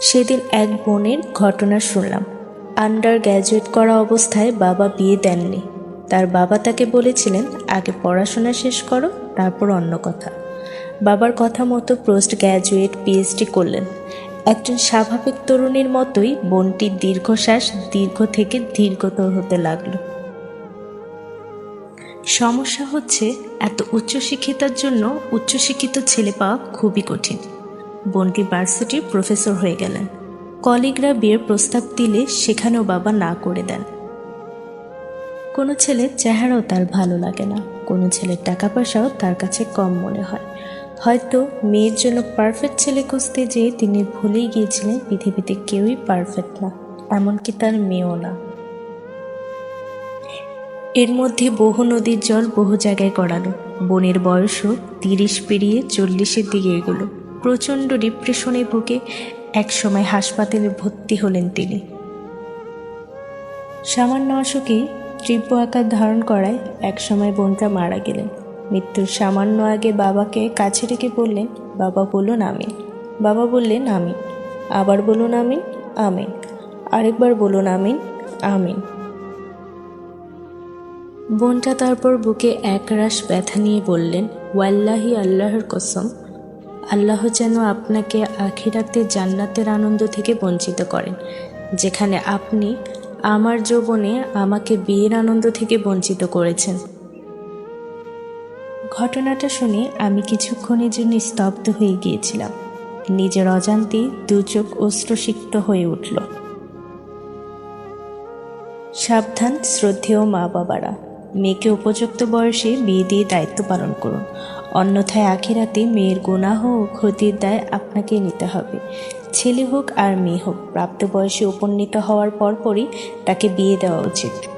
সেদিন এক বোনের ঘটনা শুনলাম। আন্ডার গ্র্যাজুয়েট করা অবস্থায় বাবা বিয়ে দেননি। তার বাবা তাকে বলেছিলেন, আগে পড়াশোনা শেষ করো, তারপর অন্য কথা। বাবার কথা মতো পোস্ট গ্র্যাজুয়েট, পিএইচডি করলেন। একজন স্বাভাবিক তরুণীর মতোই বোনটির দীর্ঘশ্বাস, দীর্ঘ থেকে দীর্ঘতর হতে লাগল। সমস্যা হচ্ছে, এত উচ্চশিক্ষিতার জন্য উচ্চশিক্ষিত ছেলে পাওয়া খুবই কঠিন। বোনটি ভার্সিটির প্রফেসর হয়ে গেলেন। কলিগরা বিয়ের প্রস্তাব দিলে সেখানেও বাবা না করে দেন। কোনো ছেলের চেহারাও তার ভালো লাগে না। কোনো ছেলের টাকা পয়সাও তার কাছে কম মনে হয়। হয়তো মেয়ের জন্য পারফেক্ট ছেলে খুঁজতে যেয়ে তিনি ভুলেই গিয়েছিলেন, পৃথিবীতে কেউই পারফেক্ট না, এমনকি তার মেয়েও না। এর মধ্যে বহু নদীর জল বহু জায়গায় গড়ালো বোনের বয়সও তিরিশ পেরিয়ে চল্লিশের দিকে এগোলো। প্রচণ্ড ডিপ্রেশনে ভুগে একসময় হাসপাতালে ভর্তি হলেন তিনি। সামান্য অসুখেই তীব্র আকার ধারণ করায় একসময় বোনটা মারা গেলেন। মৃত্যুর সামান্য আগে বাবাকে কাছে রেখে বললেন, বাবা বলুন আমিন। বাবা বললেন, আমিন। আবার বলুন, আমিন। আমিন। আরেকবার বলুন, আমিন। আমিন। বোনটা তারপর বুকে একরাশ ব্যথা নিয়ে বললেন, ওয়াল্লাহি আল্লাহর কসম। আল্লাহ যেন আপনাকে আখিরাতে জান্নাতের আনন্দ থেকে বঞ্চিত করেন, যেখানে আপনি আমার যৌবনে আমাকে বিয়ের আনন্দ থেকে বঞ্চিত করেছেন। ঘটনাটা শুনে আমি কিছুক্ষণের জন্য স্তব্ধ হয়ে গিয়েছিলাম। নিজের অজান্তেই দু চোখ অশ্রুসিক্ত হয়ে উঠল। সাবধান, শ্রদ্ধেয় মা বাবারা মেয়েকে উপযুক্ত বয়সে বিয়ে দিয়ে দায়িত্ব পালন করুন। অন্যথায় আখিরাতে মেয়ের গুণাহ ও ক্ষতির দায় আপনাকে নিতে হবে। ছেলে হোক আর মেয়ে হোক প্রাপ্ত বয়সে উপনীত হওয়ার পরপরই তাকে বিয়ে দেওয়া উচিত।